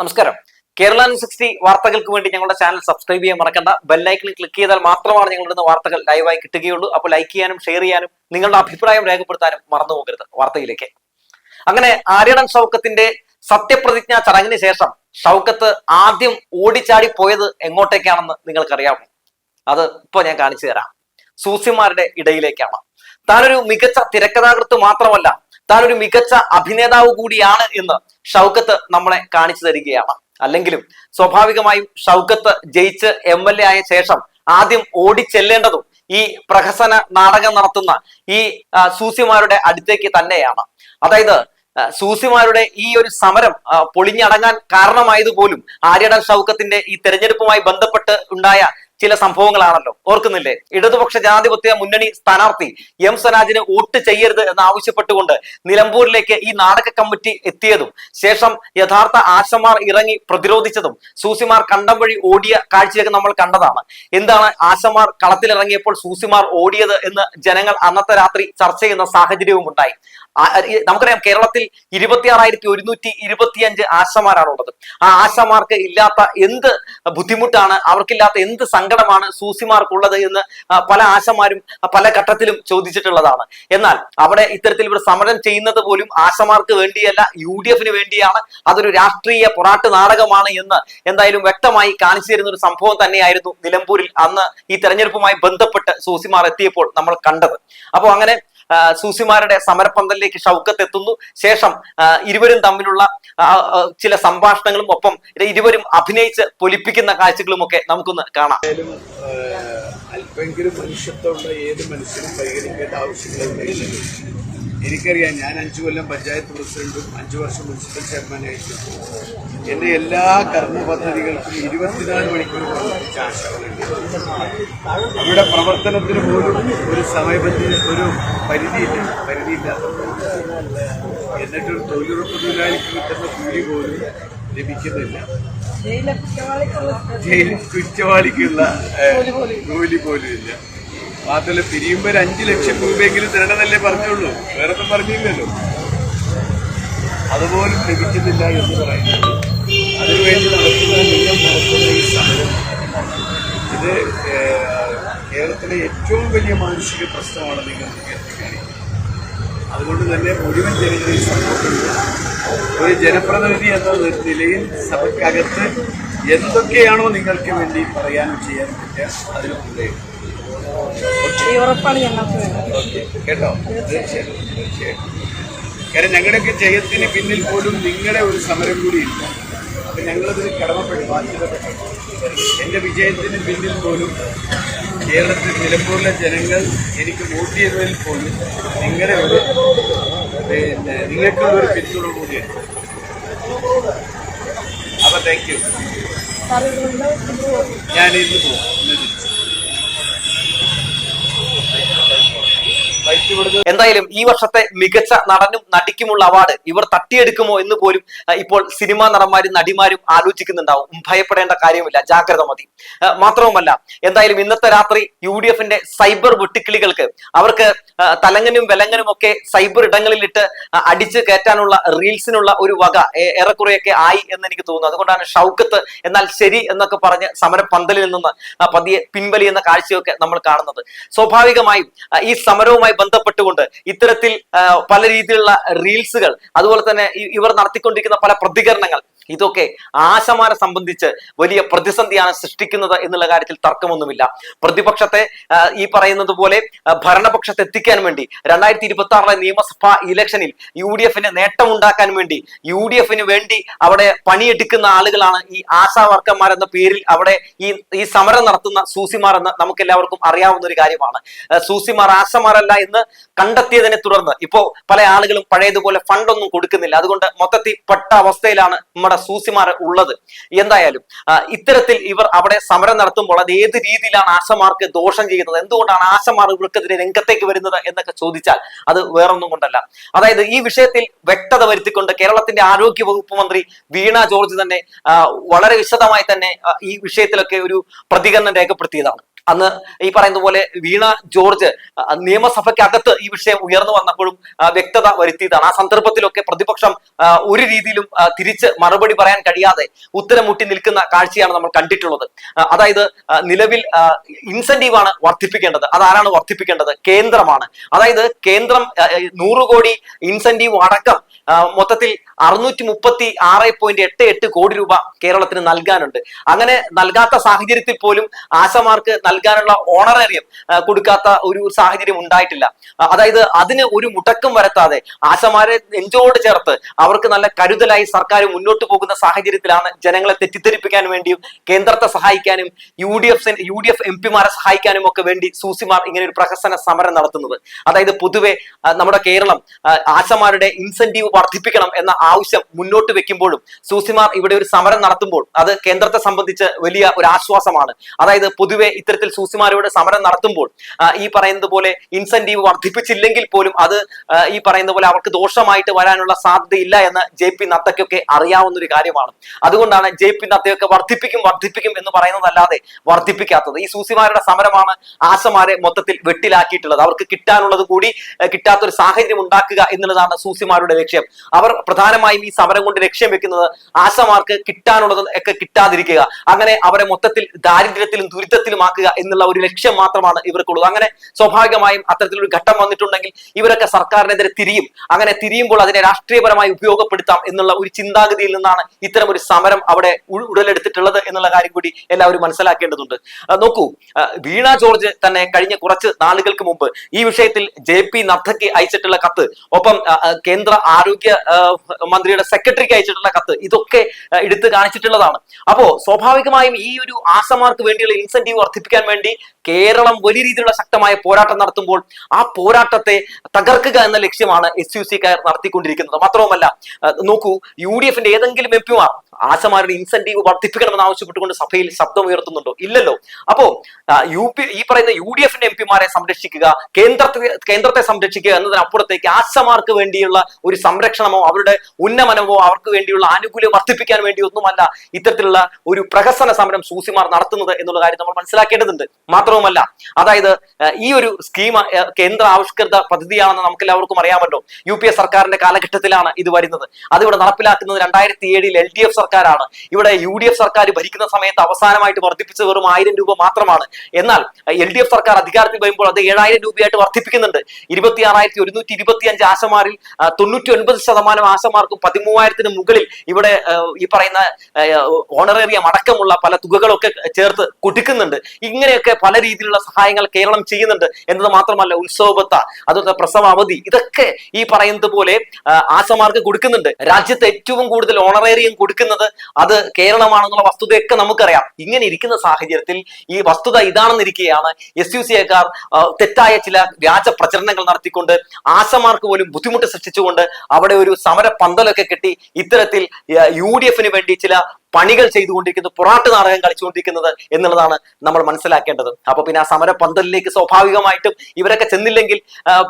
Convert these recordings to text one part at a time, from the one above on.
നമസ്കാരം. Kerala news sixty വാർത്തകൾക്ക് വേണ്ടി ഞങ്ങളുടെ ചാനൽ സബ്സ്ക്രൈബ് ചെയ്യാൻ മറക്കണ്ട. ബെല്ലൈക്കണിൽ ക്ലിക്ക് ചെയ്താൽ മാത്രമാണ് ഞങ്ങളുടെ വാർത്തകൾ ലൈവായി കിട്ടുകയുള്ളൂ. അപ്പോൾ ലൈക്ക് ചെയ്യാനും ഷെയർ ചെയ്യാനും നിങ്ങളുടെ അഭിപ്രായം രേഖപ്പെടുത്താനും മറന്നു പോകരുത് വാർത്തയിലേക്ക്. അങ്ങനെ ആര്യടൻ ഷൗക്കത്തിന്റെ സത്യപ്രതിജ്ഞാ ചടങ്ങിന് ശേഷം ഷൗക്കത്ത് ആദ്യം ഓടിച്ചാടി പോയത് എങ്ങോട്ടേക്കാണെന്ന് നിങ്ങൾക്കറിയാമോ? അത് ഇപ്പൊ ഞാൻ കാണിച്ചു തരാം. സൂസിമാരുടെ ഇടയിലേക്കാണ്. താനൊരു മികച്ച തിരക്കഥാകൃത്ത് മാത്രമല്ല താനൊരു മികച്ച അഭിനേതാവ് കൂടിയാണ് എന്ന് ഷൗക്കത്ത് നമ്മളെ കാണിച്ചു തരികയാണ്. അല്ലെങ്കിലും സ്വാഭാവികമായും ഷൗക്കത്ത് ജയിച്ച് എം എൽ എ ആയ ശേഷം ആദ്യം ഓടിച്ചെല്ലേണ്ടതും ഈ പ്രഹസന നാടകം നടത്തുന്ന ഈ സൂസിമാരുടെ അടുത്തേക്ക് തന്നെയാണ്. അതായത് സൂസിമാരുടെ ഈ ഒരു സമരം പൊളിഞ്ഞടങ്ങാൻ കാരണമായത് പോലും ആര്യടൻ ഷൗക്കത്തിന്റെ ഈ തെരഞ്ഞെടുപ്പുമായി ബന്ധപ്പെട്ട് ഉണ്ടായ ചില സംഭവങ്ങളാണല്ലോ. ഓർക്കുന്നില്ലേ? ഇടതുപക്ഷ ജനാധിപത്യ മുന്നണി സ്ഥാനാർത്ഥി എം സ്വരാജിന് വോട്ട് ചെയ്യരുത് എന്ന് ആവശ്യപ്പെട്ടുകൊണ്ട് നിലമ്പൂരിലേക്ക് ഈ നാടക കമ്മിറ്റി എത്തിയതും ശേഷം യഥാർത്ഥ ആശമാർ ഇറങ്ങി പ്രതിരോധിച്ചതും സൂസിമാർ കണ്ടം വഴി ഓടിയ കാഴ്ചയൊക്കെ നമ്മൾ കണ്ടതാണ്. എന്താണ് ആശമാർ കളത്തിലിറങ്ങിയപ്പോൾ സൂസിമാർ ഓടിയത് എന്ന് ജനങ്ങൾ അന്നത്തെ രാത്രി ചർച്ച ചെയ്യുന്ന സാഹചര്യവും ഉണ്ടായി. നമുക്കറിയാം കേരളത്തിൽ ഇരുപത്തിയാറായിരത്തി ഒരുന്നൂറ്റി ഇരുപത്തിയഞ്ച് ആശമാരാണുള്ളത്. ആ ആശമാർക്ക് ഇല്ലാത്ത എന്ത് ബുദ്ധിമുട്ടാണ് അവർക്കില്ലാത്ത എന്ത് സങ്കടമാണ് സൂസിമാർക്കുള്ളത് എന്ന് പല ആശമാരും പല ഘട്ടത്തിലും ചോദിച്ചിട്ടുള്ളതാണ്. എന്നാൽ അവിടെ ഇത്തരത്തിൽ ഇവർ സമരം ചെയ്യുന്നത് പോലും ആശമാർക്ക് വേണ്ടിയല്ല യു ഡി എഫിന് വേണ്ടിയാണ്. അതൊരു രാഷ്ട്രീയ പൊറാട്ട് നാടകമാണ് എന്ന് എന്തായാലും വ്യക്തമായി കാണിച്ചു തരുന്ന ഒരു സംഭവം തന്നെയായിരുന്നു നിലമ്പൂരിൽ അന്ന് ഈ തെരഞ്ഞെടുപ്പുമായി ബന്ധപ്പെട്ട് സൂസിമാർ എത്തിയപ്പോൾ നമ്മൾ കണ്ടത്. അപ്പോൾ അങ്ങനെ സൂസിമാരുടെ സമരപ്പന്തലിലേക്ക് ഷൗക്കത്ത് എത്തുന്നു ശേഷം ഇരുവരും തമ്മിലുള്ള ചില സംഭാഷണങ്ങളും ഒപ്പം ഇരുവരും അഭിനയിച്ച് പൊലിപ്പിക്കുന്ന കാഴ്ചകളും ഒക്കെ നമുക്കൊന്ന് കാണാം. അല്പെങ്കിലും മനുഷ്യത്വമുള്ള ഏത് മനുഷ്യനും പരിഗണിക്കേണ്ട ആവശ്യങ്ങളുണ്ടെങ്കിലും എനിക്കറിയാം ഞാൻ അഞ്ചു കൊല്ലം പഞ്ചായത്ത് പ്രസിഡന്റും അഞ്ചു വർഷം മുനിസിപ്പൽ ചെയർമാനായിട്ടും എന്റെ എല്ലാ കർമ്മ പദ്ധതികൾക്കും ഇരുപത്തിനാല് മണിക്കൂർ പ്രവർത്തിച്ച ആശകളുണ്ട് അവരുടെ പ്രവർത്തനത്തിന് പോലും ഒരു സമയബന്ധി ഒരു പരിധിയില്ല പരിധിയില്ലാത്ത എന്നിട്ടൊരു തൊഴിലുറപ്പ് തൊഴിലാളിക്ക് കിട്ടുന്ന കൂലി പോലും ലഭിക്കുന്നില്ല. ജയിലിൽ കുറ്റവാളിക്കുള്ള കൂലി പോലും ഇല്ല. മാത്രമല്ല പിരിയുമ്പോൾ അഞ്ചു ലക്ഷം രൂപയെങ്കിലും തരണമെന്നല്ലേ പറഞ്ഞുള്ളൂ. വേറെ ഒന്നും പറഞ്ഞില്ലല്ലോ. അതുപോലും ലഭിക്കുന്നില്ല എന്ന് പറയുന്നത്. അതിനുവേണ്ടി നിങ്ങൾ നടത്തുന്ന ഇത് കേരളത്തിലെ ഏറ്റവും വലിയ മാനസിക പ്രശ്നമാണ് നിങ്ങൾ അതുകൊണ്ട് തന്നെ മുഴുവൻ ജനങ്ങളിൽ സപ്പോർട്ടുണ്ട് ഒരു ജനപ്രതിനിധി എന്ന നിലയിൽ സഭയ്ക്കകത്ത് എന്തൊക്കെയാണോ നിങ്ങൾക്ക് വേണ്ടി പറയാനും ചെയ്യാനും പറ്റുക അതിന് കൂടെയുണ്ട് ഈ ഉറപ്പാണ് ഞങ്ങൾക്ക് വേണ്ടത്. കേട്ടോ? തീർച്ചയായിട്ടും തീർച്ചയായിട്ടും കാരണം ഞങ്ങളുടെയൊക്കെ ജയത്തിന് പിന്നിൽ പോലും നിങ്ങളുടെ ഒരു സമരം കൂടി ഇല്ല. അപ്പം ഞങ്ങളതിന് കടമപ്പെട്ട് ബാധ്യതപ്പെട്ടു. എന്റെ വിജയത്തിന് പിന്നിൽ പോലും കേരളത്തിൽ നിലമ്പൂരിലെ ജനങ്ങൾ എനിക്ക് വോട്ട് ചെയ്തതിൽ പോലും നിങ്ങളുടെ ഒരു പിന്നെ നിങ്ങൾക്കുള്ള ഒരു പിന്തുണ കൂടിയാണ് അപ്പം താങ്ക് യു ഞാൻ ഇന്ന് പോകും ഇന്ന് തിരിച്ചു വൈറ്റ് കൊടുത്ത് എന്തായാലും ഈ വർഷത്തെ മികച്ച നടനും നടിക്കുമുള്ള അവാർഡ് ഇവർ തട്ടിയെടുക്കുമോ എന്ന് പോലും ഇപ്പോൾ സിനിമാ നടന്മാരും നടിമാരും ആലോചിക്കുന്നുണ്ടാവും. ഭയപ്പെടേണ്ട കാര്യമില്ല. ജാഗ്രത മതി. മാത്രവുമല്ല എന്തായാലും ഇന്നത്തെ രാത്രി യു ഡി എഫിന്റെ സൈബർ വെട്ടുക്കിളികൾക്ക് അവർക്ക് തലങ്ങനും വെലങ്ങനും ഒക്കെ സൈബർ ഇടങ്ങളിലിട്ട് അടിച്ച് കയറ്റാനുള്ള റീൽസിനുള്ള ഒരു വക ഏറെക്കുറെയൊക്കെ ആയി എന്ന് എനിക്ക് തോന്നുന്നു. അതുകൊണ്ടാണ് ഷൗക്കത്ത് എന്നാൽ ശരി എന്നൊക്കെ പറഞ്ഞ് സമര പന്തലിൽ നിന്ന് പതിയെ പിൻവലിയുന്ന കാഴ്ചയൊക്കെ നമ്മൾ കാണുന്നത്. സ്വാഭാവികമായും ഈ സമരവുമായി ബന്ധപ്പെട്ടുകൊണ്ട് ഇത്തരത്തിൽ പല രീതിയിലുള്ള റീൽസുകൾ അതുപോലെ തന്നെ ഇവർ നടത്തിക്കൊണ്ടിരിക്കുന്ന പല പ്രതികരണങ്ങൾ ഇതൊക്കെ ആശമാരെ സംബന്ധിച്ച് വലിയ പ്രതിസന്ധിയാണ് സൃഷ്ടിക്കുന്നത് എന്നുള്ള കാര്യത്തിൽ തർക്കമൊന്നുമില്ല. പ്രതിപക്ഷത്തെ ഈ പറയുന്നത് പോലെ ഭരണപക്ഷത്തെ എത്തിക്കാൻ വേണ്ടി രണ്ടായിരത്തി ഇരുപത്തി ആറിലെ നിയമസഭാ ഇലക്ഷനിൽ യു ഡി എഫിന് നേട്ടമുണ്ടാക്കാൻ വേണ്ടി യു ഡി എഫിന് വേണ്ടി അവിടെ പണിയെടുക്കുന്ന ആളുകളാണ് ഈ ആശാ വർക്കർമാർ എന്ന പേരിൽ അവിടെ ഈ ഈ സമരം നടത്തുന്ന സൂസിമാർ എന്ന് നമുക്ക് എല്ലാവർക്കും അറിയാവുന്ന ഒരു കാര്യമാണ് സൂസിമാർ ആശമാരല്ല എന്ന് കണ്ടെത്തിയതിനെ തുടർന്ന് ഇപ്പോ പല ആളുകളും പഴയതുപോലെ ഫണ്ടൊന്നും കൊടുക്കുന്നില്ല. അതുകൊണ്ട് മൊത്തത്തിൽ പെട്ട അവസ്ഥയിലാണ് നമ്മുടെ സൂസിമാർ ഉള്ളത്. എന്തായാലും ഇത്തരത്തിൽ ഇവർ അവിടെ സമരം നടത്തുമ്പോൾ അത് ഏത് രീതിയിലാണ് ആശമാർക്ക് ദോഷം ചെയ്യുന്നത്? എന്തുകൊണ്ടാണ് ആശമാർ ഇവർക്കെതിരെ രംഗത്തേക്ക് വരുന്നത് എന്നൊക്കെ ചോദിച്ചാൽ അത് വേറൊന്നും കൊണ്ടല്ല. അതായത് ഈ വിഷയത്തിൽ വ്യക്തത വരുത്തിക്കൊണ്ട് കേരളത്തിന്റെ ആരോഗ്യ വകുപ്പ് മന്ത്രി വീണ ജോർജ് തന്നെ വളരെ വിശദമായി തന്നെ ഈ വിഷയത്തിലൊക്കെ ഒരു പ്രതികരണം രേഖപ്പെടുത്തിയതാണ്. അന്ന് ഈ പറയുന്ന പോലെ വീണ ജോർജ് നിയമസഭയ്ക്കകത്ത് ഈ വിഷയം ഉയർന്നു വന്നപ്പോഴും വ്യക്തത വരുത്തിയതാണ്. ആ സന്ദർഭത്തിലൊക്കെ പ്രതിപക്ഷം ഒരു രീതിയിലും തിരിച്ച് മറുപടി പറയാൻ കഴിയാതെ ഉത്തരം മുട്ടി നിൽക്കുന്ന കാഴ്ചയാണ് നമ്മൾ കണ്ടിട്ടുള്ളത്. അതായത് നിലവിൽ ഇൻസെന്റീവ് ആണ് വർദ്ധിപ്പിക്കേണ്ടത്. അതാരാണ് വർദ്ധിപ്പിക്കേണ്ടത്? കേന്ദ്രമാണ്. അതായത് കേന്ദ്രം നൂറ് കോടി ഇൻസെന്റീവ് അടക്കം മൊത്തത്തിൽ അറുന്നൂറ്റി മുപ്പത്തി ആറ് പോയിന്റ് എട്ട് എട്ട് കോടി രൂപ കേരളത്തിന് നൽകാനുണ്ട്. അങ്ങനെ നൽകാത്ത സാഹചര്യത്തിൽ പോലും ആശമാർക്ക് നൽകാനുള്ള ഓണറേറിയം കൊടുക്കാത്ത ഒരു സാഹചര്യം ഉണ്ടായിട്ടില്ല. അതായത് അതിന് ഒരു മുടക്കം വരുത്താതെ ആശമാരെ നെഞ്ചോട് ചേർത്ത് അവർക്ക് നല്ല കരുതലായി സർക്കാർ മുന്നോട്ട് പോകുന്ന സാഹചര്യത്തിലാണ് ജനങ്ങളെ തെറ്റിദ്ധരിപ്പിക്കാൻ വേണ്ടിയും കേന്ദ്രത്തെ സഹായിക്കാനും U D F U D F M പിമാരെ സഹായിക്കാനും ഒക്കെ വേണ്ടി സൂസിമാർ ഇങ്ങനെ ഒരു പ്രഹസന സമരം നടത്തുന്നത്. അതായത് പൊതുവെ നമ്മുടെ കേരളം ആശമാരുടെ ഇൻസെന്റീവ് വർദ്ധിപ്പിക്കണം എന്ന ആവശ്യം മുന്നോട്ട് വെക്കുമ്പോഴും സൂസിമാർ ഇവിടെ ഒരു സമരം നടത്തുമ്പോൾ അത് കേന്ദ്രത്തെ സംബന്ധിച്ച് വലിയ ഒരു ആശ്വാസമാണ്. അതായത് പൊതുവെ ഇത്തരത്തിൽ സൂസിമാരോട് സമരം നടത്തുമ്പോൾ ഈ പറയുന്നത് പോലെ ഇൻസെന്റീവ് വർദ്ധിപ്പിച്ചില്ലെങ്കിൽ പോലും അത് ഈ പറയുന്ന പോലെ അവർക്ക് ദോഷമായിട്ട് വരാനുള്ള സാധ്യതയില്ല എന്ന് ജെ പി നദ്ദയ്ക്കൊക്കെ അറിയാവുന്ന ഒരു കാര്യമാണ്. അതുകൊണ്ടാണ് ജെ പി നദ്ദയൊക്കെ വർദ്ധിപ്പിക്കും വർദ്ധിപ്പിക്കും എന്ന് പറയുന്നതല്ലാതെ വർദ്ധിപ്പിക്കാത്തത്. ഈ സൂസിമാരുടെ സമരമാണ് ആശമാരെ മൊത്തത്തിൽ വെട്ടിലാക്കിയിട്ടുള്ളത്. അവർക്ക് കിട്ടാനുള്ളത് കൂടി കിട്ടാത്ത കിട്ടാത്തൊരു സാഹചര്യം ഉണ്ടാക്കുക എന്നുള്ളതാണ് സൂസിമാരുടെ ലക്ഷ്യം. അവർ പ്രധാനമായും ഈ സമരം കൊണ്ട് ലക്ഷ്യം വെക്കുന്നത് ആശമാർക്ക് കിട്ടാനുള്ളത് ഒക്കെ കിട്ടാതിരിക്കുക. അങ്ങനെ അവരെ മൊത്തത്തിൽ ദാരിദ്ര്യത്തിലും ദുരിതത്തിലുമാക്കുക എന്നുള്ള ഒരു ലക്ഷ്യം മാത്രമാണ് ഇവർക്കുള്ളത് അങ്ങനെ സ്വാഭാവികമായും അത്തരത്തിലൊരു ഘട്ടം വന്നിട്ടുണ്ടെങ്കിൽ ഇവരൊക്കെ സർക്കാരിനെതിരെ തിരിയും. അങ്ങനെ തിരിയുമ്പോൾ അതിനെ രാഷ്ട്രീയപരമായി ഉപയോഗപ്പെടുത്താം എന്നുള്ള ഒരു ചിന്താഗതിയിൽ നിന്നാണ് ഇത്തരം ഒരു സമരം അവിടെ ഉടലെടുത്തിട്ടുള്ളത് എന്നുള്ള കാര്യം കൂടി എല്ലാവരും മനസ്സിലാക്കേണ്ടതുണ്ട്. നോക്കൂ വീണ ജോർജ് തന്നെ കഴിഞ്ഞ കുറച്ച് നാളുകൾക്ക് മുമ്പ് ഈ വിഷയത്തിൽ ജെ പി നദ്ദയ്ക്ക് അയച്ചിട്ടുള്ള കത്ത് ഒപ്പം കേന്ദ്ര ആരോഗ്യ മന്ത്രിയുടെ സെക്രട്ടറിക്ക് അയച്ചിട്ടുള്ള കത്ത് ഇതൊക്കെ എടുത്ത് കാണിച്ചിട്ടുള്ളതാണ്. അപ്പോ സ്വാഭാവികമായും ഈ ഒരു ആസമാർക്ക് വേണ്ടിയുള്ള ഇൻസെന്റീവ് വർദ്ധിപ്പിക്കാൻ വേണ്ടി കേരളം വലിയ രീതിയിലുള്ള ശക്തമായ പോരാട്ടം നടത്തുമ്പോൾ ആ പോരാട്ടത്തെ തകർക്കുക എന്ന ലക്ഷ്യമാണ് എസ് യു സി സിക്കാർ നടത്തിക്കൊണ്ടിരിക്കുന്നത്. മാത്രവുമല്ല നോക്കൂ യു ഡി എഫിന്റെ ഏതെങ്കിലും എം പിമാർ ആശമാരുടെ ഇൻസെന്റീവ് വർദ്ധിപ്പിക്കണമെന്ന് ആവശ്യപ്പെട്ടുകൊണ്ട് സഭയിൽ ശബ്ദം ഉയർത്തുന്നുണ്ടോ? ഇല്ലല്ലോ. അപ്പോ യു പി ഈ പറയുന്ന യു ഡി എഫിന്റെ എം പിമാരെ സംരക്ഷിക്കുക കേന്ദ്രത്തെ കേന്ദ്രത്തെ സംരക്ഷിക്കുക എന്നതിനപ്പുറത്തേക്ക് ആശമാർക്ക് വേണ്ടിയുള്ള ഒരു സംരക്ഷണമോ അവരുടെ ഉന്നമനമോ അവർക്ക് വേണ്ടിയുള്ള ആനുകൂല്യം വർദ്ധിപ്പിക്കാൻ വേണ്ടി ഒന്നുമല്ല ഇത്തരത്തിലുള്ള ഒരു പ്രഹസന സമരം സൂസിമാർ നടത്തുന്നത് എന്നുള്ള കാര്യം നമ്മൾ മനസ്സിലാക്കേണ്ടതുണ്ട് മാത്രവുമല്ല അതായത് ഈ ഒരു സ്കീം കേന്ദ്ര ആവിഷ്കൃത പദ്ധതിയാണെന്ന് നമുക്ക് എല്ലാവർക്കും അറിയാമല്ലോ. യു പി എ സർക്കാരിന്റെ കാലഘട്ടത്തിലാണ് ഇത് വരുന്നത്. അതിവിടെ നടപ്പിലാക്കുന്നത് രണ്ടായിരത്തി ഏഴിൽ എൽ ഡി എഫ് സർക്കാരാണ്. ഇവിടെ യു ഡി എഫ് സർക്കാർ ഭരിക്കുന്ന സമയത്ത് അവസാനമായിട്ട് വർദ്ധിപ്പിച്ചത് വെറും ആയിരം രൂപ മാത്രമാണ്. എന്നാൽ എൽ ഡി എഫ് സർക്കാർ അധികാരത്തിൽ വരുമ്പോൾ അത് ഏഴായിരം രൂപയായിട്ട് വർദ്ധിപ്പിക്കുന്നുണ്ട്. ഇരുപത്തി ആറായിരത്തി ഒരുന്നൂറ്റി ഇരുപത്തി അഞ്ച് ആശമാരിൽ തൊണ്ണൂറ്റി ഒൻപത് ശതമാനം ആശമാർക്കും പതിമൂവായിരത്തിന് മുകളിൽ ഇവിടെ ഈ പറയുന്ന ഓണറേറിയം അടക്കമുള്ള പല തുകകളൊക്കെ ചേർത്ത് കൊടുക്കുന്നുണ്ട്. ഇങ്ങനെയൊക്കെ പല രീതിയിലുള്ള സഹായങ്ങൾ കേരളം ചെയ്യുന്നുണ്ട് എന്നത് മാത്രമല്ല ഉത്സവബത്ത അതുപോലെ പ്രസവ അവധി ഇതൊക്കെ ഈ പറയുന്നത് പോലെ ആശമാർക്ക് കൊടുക്കുന്നുണ്ട്. രാജ്യത്ത് ഏറ്റവും കൂടുതൽ ഓണറേറിയം കൊടുക്കുന്നത് അത് കേരളമാണെന്നുള്ള വസ്തുതയൊക്കെ നമുക്കറിയാം. ഇങ്ങനെ ഇരിക്കുന്ന സാഹചര്യത്തിൽ ഈ വസ്തുത ഇതാണെന്നിരിക്കുകയാണ് എസ് യു സിക്കാർ തെറ്റായ ചില വ്യാജ പ്രചരണങ്ങൾ നടത്തിക്കൊണ്ട് ആശമാർക്ക് പോലും ബുദ്ധിമുട്ട് സൃഷ്ടിച്ചുകൊണ്ട് അവിടെ ഒരു സമര പന്തലൊക്കെ കെട്ടി ഇത്തരത്തിൽ യു ഡി എഫിന് വേണ്ടി ചില പണികൾ ചെയ്തുകൊണ്ടിരിക്കുന്നത് പൊറാട്ട് നാടകം കളിച്ചുകൊണ്ടിരിക്കുന്നത് എന്നുള്ളതാണ് നമ്മൾ മനസ്സിലാക്കേണ്ടത്. അപ്പൊ പിന്നെ ആ സമര പന്തലിലേക്ക് സ്വാഭാവികമായിട്ടും ഇവരൊക്കെ ചെന്നില്ലെങ്കിൽ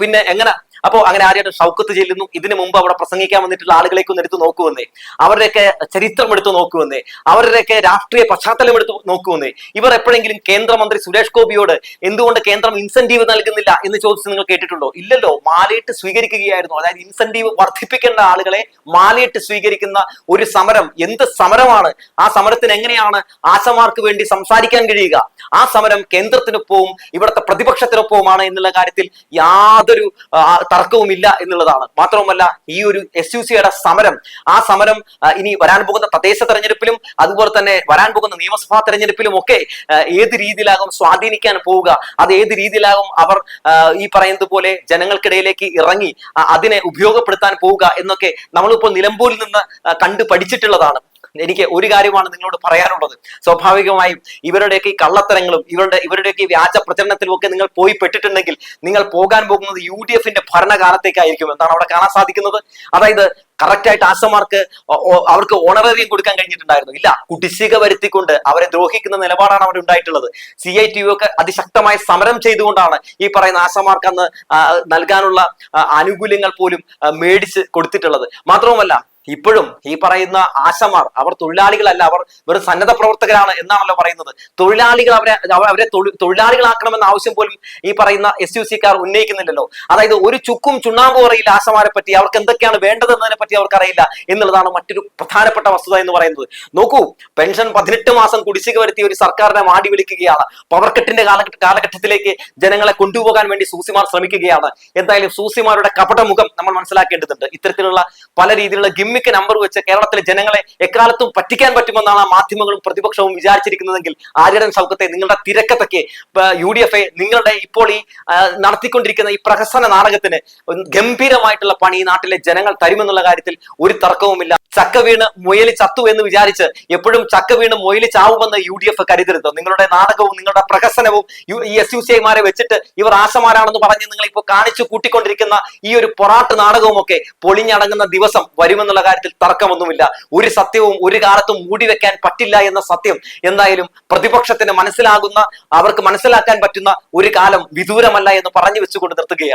പിന്നെ എങ്ങനെ അപ്പോ അങ്ങനെ ആദ്യമായിട്ട് ഷൗക്കത്ത് ചെല്ലുന്നു. ഇതിനു മുമ്പ് അവിടെ പ്രസംഗിക്കാൻ വന്നിട്ടുള്ള ആളുകളേക്ക് ഒന്ന് എടുത്ത് നോക്കുവന്നേ. അവരുടെയൊക്കെ ചരിത്രം എടുത്ത് നോക്കുവന്നേ. അവരുടെയൊക്കെ രാഷ്ട്രീയ പശ്ചാത്തലം എടുത്ത് നോക്കുവന്നേ. ഇവർ എപ്പോഴെങ്കിലും കേന്ദ്രമന്ത്രി സുരേഷ് ഗോപിയോട് എന്തുകൊണ്ട് കേന്ദ്രം ഇൻസെന്റീവ് നൽകുന്നില്ല എന്ന് ചോദിച്ച് നിങ്ങൾ കേട്ടിട്ടുണ്ടോ? ഇല്ലല്ലോ. മാലയിട്ട് സ്വീകരിക്കുകയായിരുന്നു. അതായത് ഇൻസെന്റീവ് വർദ്ധിപ്പിക്കേണ്ട ആളുകളെ മാലയിട്ട് സ്വീകരിക്കുന്ന ഒരു സമരം. എന്ത് സമരമാണ്? ആ സമരത്തിന് എങ്ങനെയാണ് ആശമാർക്ക് വേണ്ടി സംസാരിക്കാൻ കഴിയുക? ആ സമരം കേന്ദ്രത്തിനൊപ്പവും ഇവിടുത്തെ പ്രതിപക്ഷത്തിനൊപ്പവുമാണ് എന്നുള്ള കാര്യത്തിൽ യാതൊരു തർക്കവുമില്ല എന്നുള്ളതാണ്. മാത്രവുമല്ല ഈ ഒരു എസ് യു സിയുടെ സമരം ആ സമരം ഇനി വരാൻ പോകുന്ന തദ്ദേശ തെരഞ്ഞെടുപ്പിലും അതുപോലെ തന്നെ വരാൻ പോകുന്ന നിയമസഭാ തെരഞ്ഞെടുപ്പിലും ഒക്കെ ഏത് രീതിയിലാകും സ്വാധീനിക്കാൻ പോവുക അത് ഏത് രീതിയിലാകും അവർ ഈ പറയുന്നത് പോലെ ജനങ്ങൾക്കിടയിലേക്ക് ഇറങ്ങി അതിനെ ഉപയോഗപ്പെടുത്താൻ പോവുക എന്നൊക്കെ നമ്മളിപ്പോൾ നിലമ്പൂരിൽ നിന്ന് കണ്ടു പഠിച്ചിട്ടുള്ളതാണ്. എനിക്ക് ഒരു കാര്യമാണ് നിങ്ങളോട് പറയാനുള്ളത്. സ്വാഭാവികമായും ഇവരുടെയൊക്കെ ഈ കള്ളത്തരങ്ങളും ഇവരുടെ ഇവരുടെയൊക്കെ ഈ വ്യാജ പ്രചരണത്തിലും ഒക്കെ നിങ്ങൾ പോയി പെട്ടിട്ടുണ്ടെങ്കിൽ നിങ്ങൾ പോകാൻ പോകുന്നത് യു ഡി എഫിന്റെ ഭരണകാലത്തേക്കായിരിക്കും. എന്താണ് അവിടെ കാണാൻ സാധിക്കുന്നത്? അതായത് കറക്റ്റ് ആയിട്ട് ആശമാർക്ക് അവർക്ക് ഓണറേറിയം കൊടുക്കാൻ കഴിഞ്ഞിട്ടുണ്ടായിരുന്നു. ഇല്ല കുടിശ്ശിക വരുത്തിക്കൊണ്ട് അവരെ ദ്രോഹിക്കുന്ന നിലപാടാണ് അവിടെ ഉണ്ടായിട്ടുള്ളത്. സി ഐ ടി ഒക്കെ അതിശക്തമായ സമരം ചെയ്തുകൊണ്ടാണ് ഈ പറയുന്ന ആശമാർക്ക് അന്ന് നൽകാനുള്ള ആനുകൂല്യങ്ങൾ പോലും മേടിച്ച് കൊടുത്തിട്ടുള്ളത്. മാത്രവുമല്ല ഇപ്പോഴും ഈ പറയുന്ന ആശമാർ അവർ തൊഴിലാളികളല്ല അവർ വെറും സന്നദ്ധ പ്രവർത്തകരാണ് എന്നാണല്ലോ പറയുന്നത്. തൊഴിലാളികൾ അവരെ അവരെ തൊഴി- തൊഴിലാളികളാക്കണമെന്ന ആവശ്യം പോലും ഈ പറയുന്ന എസ് യു സിക്കാർ ഉന്നയിക്കുന്നില്ലല്ലോ. അതായത് ഒരു ചുക്കും ചുണ്ണാമ്പും അറിയില്ല ആശമാരെ പറ്റി അവർക്ക് എന്തൊക്കെയാണ് വേണ്ടതെന്നതിനെ പറ്റി അവർക്ക് അറിയില്ല എന്നുള്ളതാണ് മറ്റൊരു പ്രധാനപ്പെട്ട വസ്തുത എന്ന് പറയുന്നത്. നോക്കൂ പെൻഷൻ പതിനെട്ട് മാസം കുടിശ്ശിക വരുത്തിയ ഒരു സർക്കാരിനെ മാടി വിളിക്കുകയാണ്. പവർ കാലഘട്ട കാലഘട്ടത്തിലേക്ക് ജനങ്ങളെ കൊണ്ടുപോകാൻ വേണ്ടി സൂസിമാർ ശ്രമിക്കുകയാണ്. എന്തായാലും സൂസിമാരുടെ കപടമുഖം നമ്മൾ മനസ്സിലാക്കേണ്ടതുണ്ട്. ഇത്തരത്തിലുള്ള പല രീതിയിലുള്ള ഗിമ്മിക്ക് നമ്പർ വെച്ച് കേരളത്തിലെ ജനങ്ങളെ എക്കാലത്തും പറ്റിക്കാൻ പറ്റുമെന്നാണ് മാധ്യമങ്ങളും പ്രതിപക്ഷവും വിചാരിച്ചിരിക്കുന്നതെങ്കിൽ ആര്യടൻ സൗഖ്യത്തെ നിങ്ങളുടെ തിരക്കത്തൊക്കെ യു ഡി എഫ് നിങ്ങളുടെ ഇപ്പോൾ ഈ നടത്തിക്കൊണ്ടിരിക്കുന്ന ഈ പ്രഹസന നാടകത്തിന് ഗംഭീരമായിട്ടുള്ള പണി നാട്ടിലെ ജനങ്ങൾ തരുമെന്നുള്ള കാര്യത്തിൽ ഒരു തർക്കവുമില്ല. ചക്ക വീണ് മുയലി ചത്തു എന്ന് വിചാരിച്ച് എപ്പോഴും ചക്ക വീണ് മുയലി ചാവുമെന്ന് യു ഡി എഫ് കരുതരുത്. നിങ്ങളുടെ നാടകവും നിങ്ങളുടെ പ്രഹസനവും ഈ എസ് യു സി ഐമാരെ വെച്ചിട്ട് ഇവർ ആശമാരാണെന്ന് പറഞ്ഞ് നിങ്ങൾ ഇപ്പോൾ കാണിച്ചു കൂട്ടിക്കൊണ്ടിരിക്കുന്ന ഈ ഒരു പൊറാട്ട് നാടകവും ഒക്കെ പൊളിഞ്ഞടങ്ങുന്ന ദിവസം വരുമെന്നുള്ള കാര്യത്തിൽ തർക്കമൊന്നുമില്ല. ഒരു സത്യവും ഒരു കാലത്തും മൂടി വെക്കാൻ പറ്റില്ല എന്ന സത്യം. എന്തായാലും പ്രതിപക്ഷത്തിന് മനസ്സിലാകുന്ന അവർക്ക് മനസ്സിലാക്കാൻ പറ്റുന്ന ഒരു കാലം വിദൂരമല്ല എന്ന് പറഞ്ഞു വെച്ചുകൊണ്ട് നിർത്തുകയാണ്.